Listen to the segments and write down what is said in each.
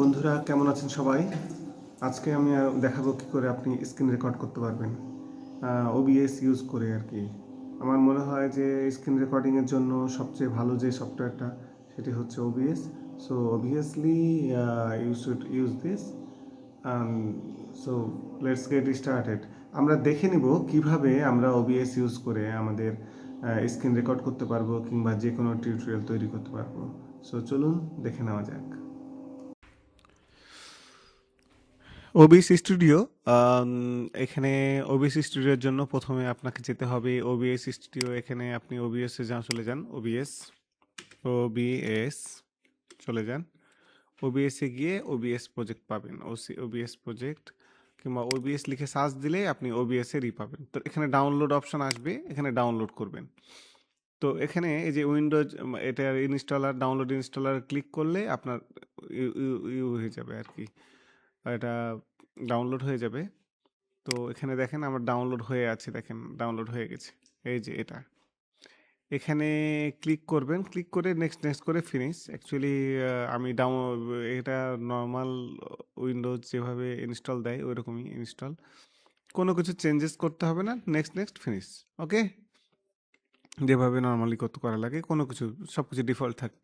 বন্ধুরা, কেমন আছেন সবাই? আজকে আমি দেখাবো কি করে আপনি স্ক্রিন রেকর্ড করতে পারবেন। ওবিএস ইউজ করে আর কি। আমার মনে হয় যে স্ক্রিন রেকর্ডিংয়ের জন্য সবচেয়ে ভালো যে সফটওয়্যারটা, সেটি হচ্ছে OBS so obviously you should use this so let's get started আমরা দেখে নিব কীভাবে আমরা ওবিএস ইউজ করে আমাদের স্ক্রিন রেকর্ড করতে পারব, কিংবা যে কোনো টিউটোরিয়াল তৈরি করতে পারব। সো চলুন দেখে নেওয়া যাক। ওবিএস স্টুডিও এখানে ওবিএস স্টুডিওর জন্য প্রথমে আপনাকে যেতে হবে ওবিএস স্টুডিও এখানে আপনি ওবিএস যান চলে যান ওবিএস ওবিএস চলে যান ওবিএস এ গিয়ে ওবিএস প্রজেক্ট পাবেন ওসি ওবিএস প্রজেক্ট কিংবা ওবিএস লিখে সার্চ দিলে আপনি ওবিএস এরই পাবেন তো এখানে ডাউনলোড অপশন আসবে এখানে ডাউনলোড করবেন তো এখানে এই যে উইন্ডোজ এটার ইনস্টলার ডাউনলোড ইনস্টলার ক্লিক করলে আপনার ইউ হয়ে যাবে আর কি এটা ডাউনলোড হয়ে যাবে। তো এখানে দেখেন আমার ডাউনলোড হয়ে আছে, দেখেন ডাউনলোড হয়ে গেছে। এই যে এটা। এখানে ক্লিক করবেন ক্লিক করে নেক্সট নেক্সট করে ফিনিশ অ্যাকচুয়ালি আমি ডাউন এটা নর্মাল উইন্ডোজ যেভাবে ইনস্টল দেয় ওই রকমই ইনস্টল কোনো কিছু চেঞ্জেস করতে হবে না নেক্সট নেক্সট ফিনিশ ওকে যেভাবে নর্মালি করতে করা লাগে, কোনো কিছু সব কিছু ডিফল্ট থাকবে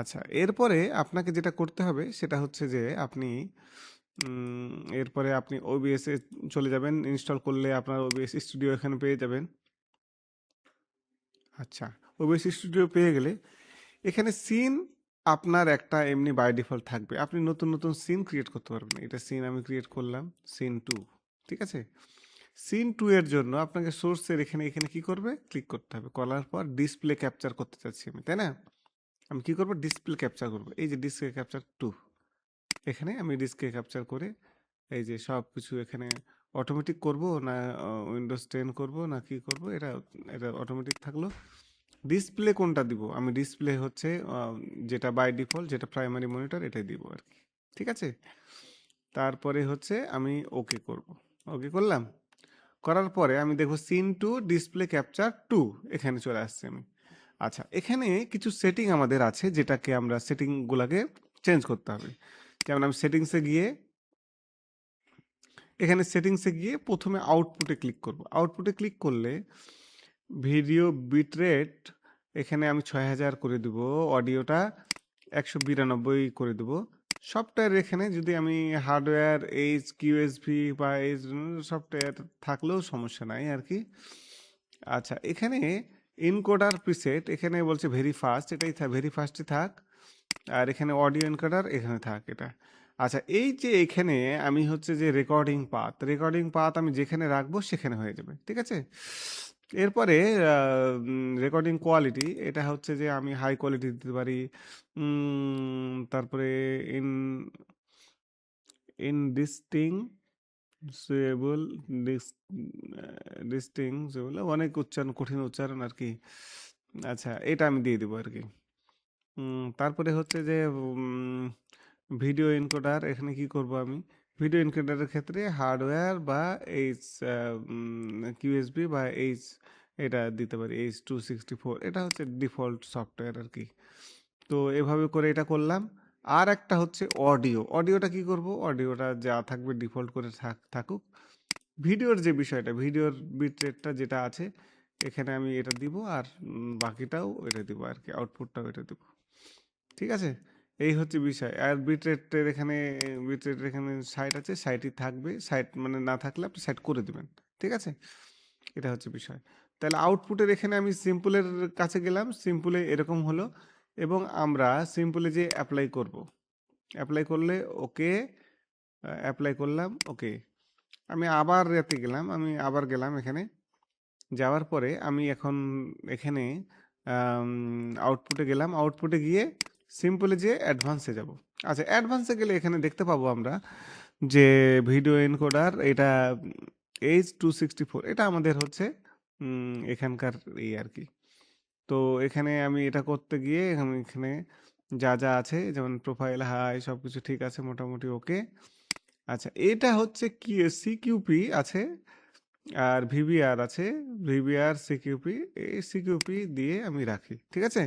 আচ্ছা এরপরে আপনাকে যেটা করতে হবে সেটা হচ্ছে যে আপনি এরপরে আপনি ওবিএস এ চলে যাবেন ইনস্টল করলে আপনার ওবিএস স্টুডিও এখানে পেয়ে যাবেন। আচ্ছা ওবিএস স্টুডিও পেয়ে গেলে এখানে সিন আপনার একটা এমনি বাই ডিফল্ট থাকবে। আপনি নতুন নতুন সিন ক্রিয়েট করতে পারবেন এটা সিন আমি ক্রিয়েট করলাম সিন টু ঠিক আছে? সিন টু এর জন্য আপনাকে সোর্সের এখানে এখানে কি করবে? ক্লিক করতে হবে। করার পর ডিসপ্লে ক্যাপচার করতে চাচ্ছি আমি, তাই না? আমি কি করব? ডিসপ্লে ক্যাপচার করব। এই যে ডিসপ্লে ক্যাপচার টু এখানে আমি ডিসপ্লে ক্যাপচার করে এই যে সব কিছু এখানে অটোমেটিক করব না উইন্ডোজ টেন করব না কি করব? এটা এটা অটোমেটিক থাকল। ডিসপ্লে কোনটা দিব? আমি ডিসপ্লে হচ্ছে যেটা বাই ডিফল্ট যেটা প্রাইমারি মনিটর এটাই দিব আর কি। ঠিক আছে? তারপরে হচ্ছে আমি ওকে করব। ওকে করলাম। করার পরে আমি দেখব scene two display capture two এখানে চলে আসছে আমি। আচ্ছা এখানে কিছু সেটিং আমাদের আছে যেটাকে আমরা সেটিংগুলোকে চেঞ্জ করতে হবে। যেমন আমি সেটিংসে গিয়ে, এখানে সেটিংসে গিয়ে প্রথমে আউটপুটে ক্লিক করব। আউটপুটে ক্লিক করলে ভিডিও বিটরেট এখানে আমি ছয় হাজার করে দেবো অডিওটা একশো বিরানব্বই করে দেবো। সফটওয়্যার এখানে যদি আমি হার্ডওয়্যার এইচ কিউএসভি বা এইচ সফটওয়্যার থাকলেও সমস্যা নাই আর কি। আচ্ছা এখানে ইনকোডার প্রিসেট এখানে বলছে ভেরি ফাস্ট এটাই থাক ভেরি ফাস্টই থাক, আর এখানে অডিও এনকোডার এখানে থাক এটা। আচ্ছা এই যে এখানে আমি হচ্ছে যে রেকর্ডিং পাথ রেকর্ডিং পাথ আমি যেখানে রাখব সেখানে হয়ে যাবে, ঠিক আছে? এরপরে রেকর্ডিং কোয়ালিটি এটা হচ্ছে যে আমি হাই কোয়ালিটি দিতে পারি তারপরে ইন ইন ডিস্টিং সুয়েবল ডিস্টিং সুয়েবল অনেক উচ্চারণ, কঠিন উচ্চারণ আর কি আচ্ছা এটা আমি দিয়ে দেবো আর কি তারপরে হচ্ছে যে ভিডিও এনকোডার এখানে কি করব আমি? ভিডিও এনকোডারের ক্ষেত্রে হার্ডওয়্যার বা এইচ কিউএসবি বা এইচ এটা দিতে পারি এইচ টু সিক্সটি ফোর এটা হচ্ছে ডিফল্ট সফটওয়্যার আর কি তো এভাবে করে এটা করলাম। আর একটা হচ্ছে অডিও। অডিওটা কি করব? অডিওটা যা থাকবে ডিফল্ট করে থাক, থাকুক। ভিডিওর যে বিষয়টা, ভিডিওর বিটরেটটা যেটা আছে, এখানে আমি এটা দিব আর বাকিটাও এটা দিব আর কি, আউটপুটটাও এটা দিব। ঠিক আছে? এই হচ্ছে বিষয়। আর বিটরেটের এখানে বিটরেটের এখানে সাইট আছে, সাইটই থাকবে। সাইট মানে না থাকলে আপনি সাইট করে দেবেন। ঠিক আছে? এটা হচ্ছে বিষয়। তাহলে আউটপুটের এখানে আমি সিম্পলের কাছে গেলাম। সিম্পলে এরকম হলো এবং আমরা সিম্পলে যে অ্যাপ্লাই করব। অ্যাপ্লাই করলে ওকে অ্যাপ্লাই করলাম ওকে আমি আবার এতে গেলাম, আমি আবার গেলাম এখানে। যাওয়ার পরে আমি এখন এখানে আউটপুটে গেলাম। আউটপুটে গিয়ে সিম্পলে যে অ্যাডভান্সে যাব। আচ্ছা অ্যাডভান্সে গেলে এখানে দেখতে পাবো আমরা যে ভিডিও এনকোডার এটা এইচ টু সিক্সটি ফোর এটা আমাদের হচ্ছে এখানকার এই আর কি। তো এখানে আমি এটা করতে গিয়ে আমি এখানে যা যা আছে, যেমন প্রোফাইল হাই সব কিছু ঠিক আছে মোটামুটি ওকে আচ্ছা এটা হচ্ছে কি সিকিউপি আছে আর ভিভিআর আছে। ভিভিআর সিকিউপি এই সিকিউপি দিয়ে আমি রাখি, ঠিক আছে?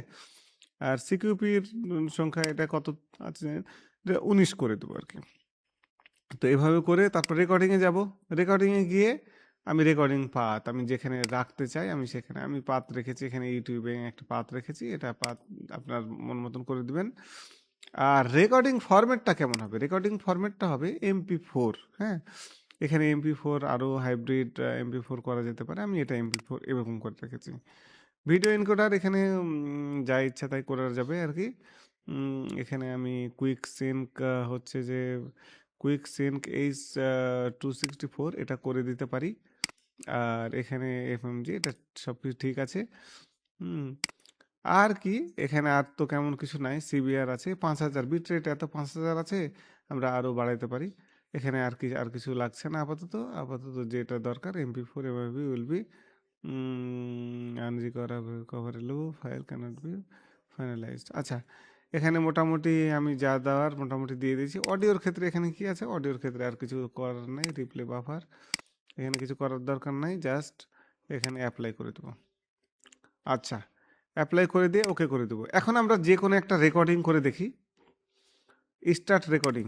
আর সিকিউপির সংখ্যা এটা কত আছে উনিশ করে দেবো আর কি তো এভাবে করে তারপর রেকর্ডিংয়ে যাব। রেকর্ডিংয়ে গিয়ে আমি রেকর্ডিং পাত, আমি যেখানে রাখতে চাই, আমি সেখানে, আমি পাত রেখেছি, এখানে ইউটিউবে একটা পাত রেখেছি, এটা পাত আপনার মন মতন করে দিবেন। আর রেকর্ডিং ফরম্যাটটা কেমন হবে? রেকর্ডিং ফরম্যাটটা হবে এমপি ফোর হ্যাঁ? এখানে এমপি ফোর আরও হাইব্রিড এমপি ফোর করা যেতে পারে, আমি এটা এমপি ফোর এরকম করে রেখেছি। ভিডিও এনকোডার এখানে যা ইচ্ছা তাই করা যাবে আর কি। এখানে আমি কুইক সিঙ্ক হচ্ছে যে quick sync H two sixty four এটা করে দিতে পারি। আর এখানে এফএমজি, এটা সব কিছু ঠিক আছে। আর কি, এখানে আর তো কেমন কিছু নাই সিবিআর আছে, পাঁচ হাজার, বিট রেট এত পাঁচ হাজার আছে, আমরা আরও বাড়াইতে পারি। এখানে আর কি, আর কিছু লাগছে না আপাতত আপাতত যেটা দরকার এমপি ফোর এভাবে will be unrecoverable file can't be finalised আচ্ছা এখানে মোটামুটি আমি যা দেওয়ার মোটামুটি দিয়ে দিয়েছি। অডিওর ক্ষেত্রে এখানে কি আছে? অডিওর ক্ষেত্রে আর কিছু করার নেই রিপ্লে বাফার এখানে কিছু করার দরকার নাই জাস্ট এখানে অ্যাপ্লাই করে দেবো। আচ্ছা অ্যাপ্লাই করে দিয়ে ওকে করে দেবো। এখন আমরা যে কোনো একটা রেকর্ডিং করে দেখি। স্টার্ট রেকর্ডিং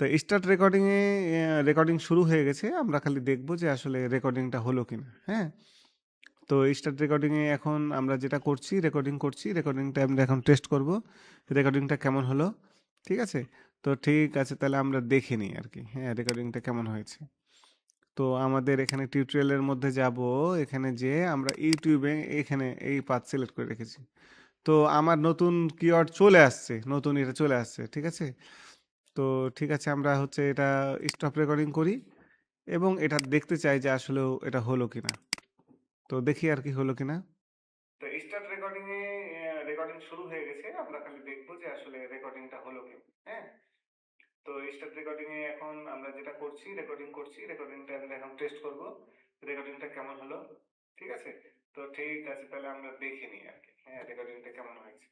তো স্টার্ট রেকর্ডিংয়ে রেকর্ডিং শুরু হয়ে গেছে, আমরা খালি দেখব যে আসলে রেকর্ডিংটা হলো কিনা হ্যাঁ? তো স্টার্ট রেকর্ডিংয়ে এখন আমরা যেটা করছি রেকর্ডিং করছি রেকর্ডিংটা আমরা এখন টেস্ট করব রেকর্ডিংটা কেমন হলো, ঠিক আছে? তো ঠিক আছে, তাহলে আমরা দেখে নিই আর কি হ্যাঁ রেকর্ডিংটা কেমন হয়েছে। তো আমাদের এখানে টিউটোরিয়ালের মধ্যে যাব, এখানে যে আমরা ইউটিউবে এখানে এই পাথ সিলেক্ট করে রেখেছি। তো আমার নতুন কিওয়ার্ড চলে আসছে, নতুন এটা চলে আসছে, ঠিক আছে? তো ঠিক আছে, আমরা হচ্ছে এটা স্টপ রেকর্ডিং করি এবং এটা দেখতে চাই যে আসলেও এটা হলো কিনা। তো দেখি আর কি হলো কিনা। তো স্টার্ট রেকর্ডিং এ রেকর্ডিং শুরু হয়ে গেছে। আমরা খালি দেখব যে আসলে রেকর্ডিংটা হলো কি হ্যাঁ? তো স্টার্ট রেকর্ডিং এ এখন আমরা যেটা করছি রেকর্ডিং করছি রেকর্ডিংটা আমরা এখন টেস্ট করব রেকর্ডিংটা কেমন হলো, ঠিক আছে? তো ঠিক আছে, তাহলে আমরা দেখে নিই আর কি হ্যাঁ রেকর্ডিংটা কেমন হয়েছে।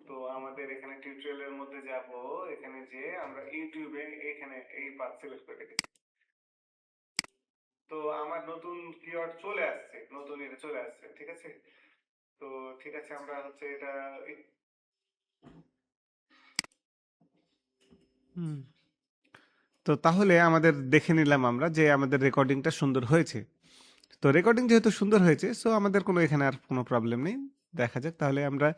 তো আমাদের এখানে টিউটোরিয়ালের মধ্যে যাব, এখানে যে আমরা ইউটিউবে এখানে এই পাথ সিলেক্ট করে রেখেছি। তো আমার নতুন কিওয়ার্ড চলে আসছে নতুন এটা চলে আসছে ঠিক আছে? তো ঠিক আছে আমরা হচ্ছে এটা হুম। তো তাহলে আমাদের দেখে নিলাম আমরা যে আমাদের রেকর্ডিংটা সুন্দর হয়েছে। তো রেকর্ডিং যেহেতু সুন্দর হয়েছে সো আমাদের কোনো এখানে আর কোনো প্রবলেম নেই। দেখা যাক তাহলে আমরা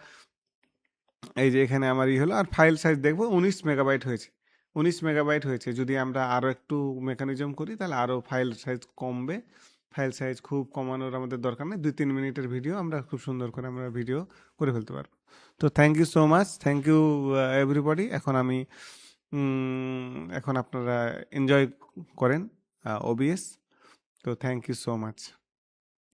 এই যে এখানে আমার ই হলো আর ফাইল সাইজ দেখব উনিশ মেগাবাইট হয়েছে। উনিশ মেগাবাইট হয়েছে। যদি আমরা আরও একটু মেকানিজম করি, তাহলে আরও ফাইল সাইজ কমবে। ফাইল সাইজ খুব কমানোর আমাদের দরকার নেই। দুই তিন মিনিটের ভিডিও আমরা খুব সুন্দর করে আমরা ভিডিও করে ফেলতে পারব। তো thank you so much thank you everybody এখন আমি এখন আপনারা এনজয় করেন ওবিএস তো থ্যাংক ইউ সো মাচ